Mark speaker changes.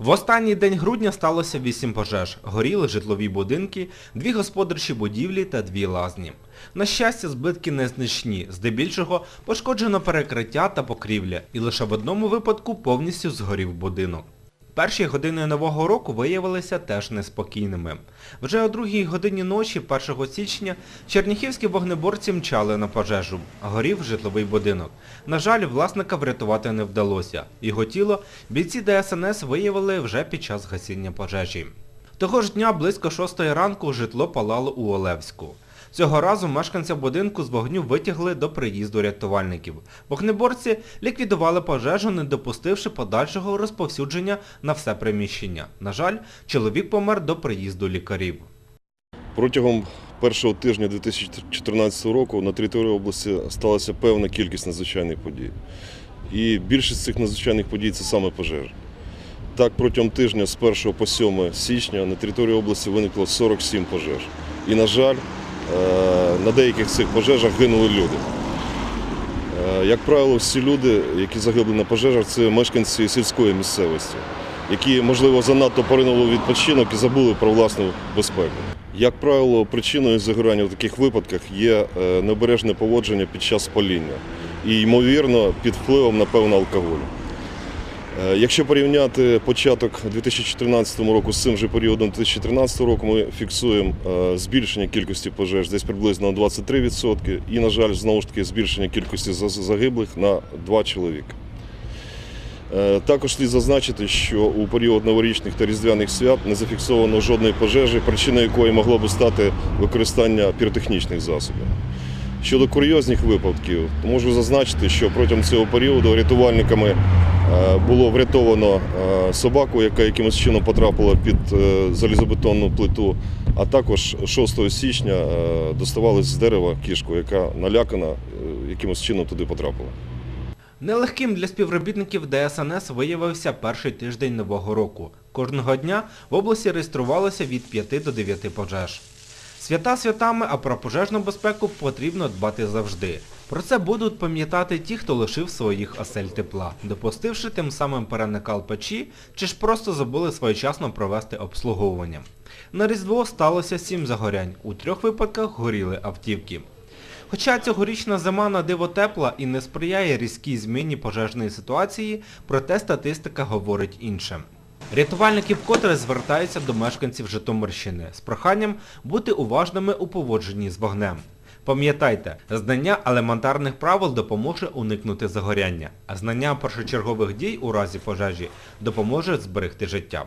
Speaker 1: В останній день грудня сталося вісім пожеж. Горіли житлові будинки, дві господарчі будівлі та дві лазні. На щастя, збитки незначні. Здебільшого пошкоджено перекриття та покрівля, і лише в одному випадку повністю згорів будинок. Перші години Нового року виявилися теж неспокійними. Вже о другій годині ночі, 1 січня, черніхівські вогнеборці мчали на пожежу. Горів житловий будинок. На жаль, власника врятувати не вдалося. Його тіло бійці ДСНС виявили вже під час гасіння пожежі. Того ж дня близько 6 ранку житло палало у Олевську. Цього разу мешканця будинку з вогню витягли до приїзду рятувальників. Вогнеборці ліквідували пожежу, не допустивши подальшого розповсюдження на все приміщення. На жаль, чоловік помер до приїзду лікарів.
Speaker 2: Протягом першого тижня 2014 року на території області сталася певна кількість надзвичайних подій. І більшість цих надзвичайних подій це саме пожежі. Так, протягом тижня з 1 по 7 січня на території області виникло 47 пожеж. І, на жаль, на деяких цих пожежах гинули люди. Е, Як правило, всі люди, які загибли на пожежах, це мешканці сільської місцевості, які, можливо, занадто поринули відпочинок і забули про власну безпеку. Як правило, причиною загорання в таких випадках є е, необережне поводження під час паління і, ймовірно, під впливом, напевно, алкоголю. Е, Якщо порівняти початок 2014 року з цим же періодом 2013 року, ми фіксуємо е, збільшення кількості пожеж десь приблизно на 23% і, на жаль, знову ж таки збільшення кількості за- загиблих на 2 чоловіка. Е, Також слід зазначити, що у період новорічних та різдвяних свят не зафіксовано жодної пожежі, причиною якої могло би стати використання піротехнічних засобів. Щодо курйозних випадків, то можу зазначити, що протягом цього періоду рятувальниками було врятовано е, собаку, яка якимось чином потрапила під е, залізобетонну плиту, а також 6 січня е, доставали з дерева кішку, яка налякана е, якимось чином туди потрапила.
Speaker 1: Нелегким для співробітників ДСНС виявився перший тиждень Нового року. Кожного дня в області реєструвалося від 5 до 9 пожеж. Свята святами, а про пожежну безпеку потрібно дбати завжди. Про це будуть пам'ятати ті, хто лишив своїх осель тепла, допустивши тим самим переникал печі, чи ж просто забули своєчасно провести обслуговування. На Різдво сталося сім загорянь, у трьох випадках горіли автівки. Хоча цьогорічна зима на диво тепла і не сприяє різкій зміні пожежної ситуації, проте статистика говорить інше. Рятувальники вкотре звертаються до мешканців Житомирщини з проханням бути уважними у поводженні з вогнем. Пам'ятайте, знання елементарних правил допоможе уникнути загоряння, а знання першочергових дій у разі пожежі допоможе зберегти життя.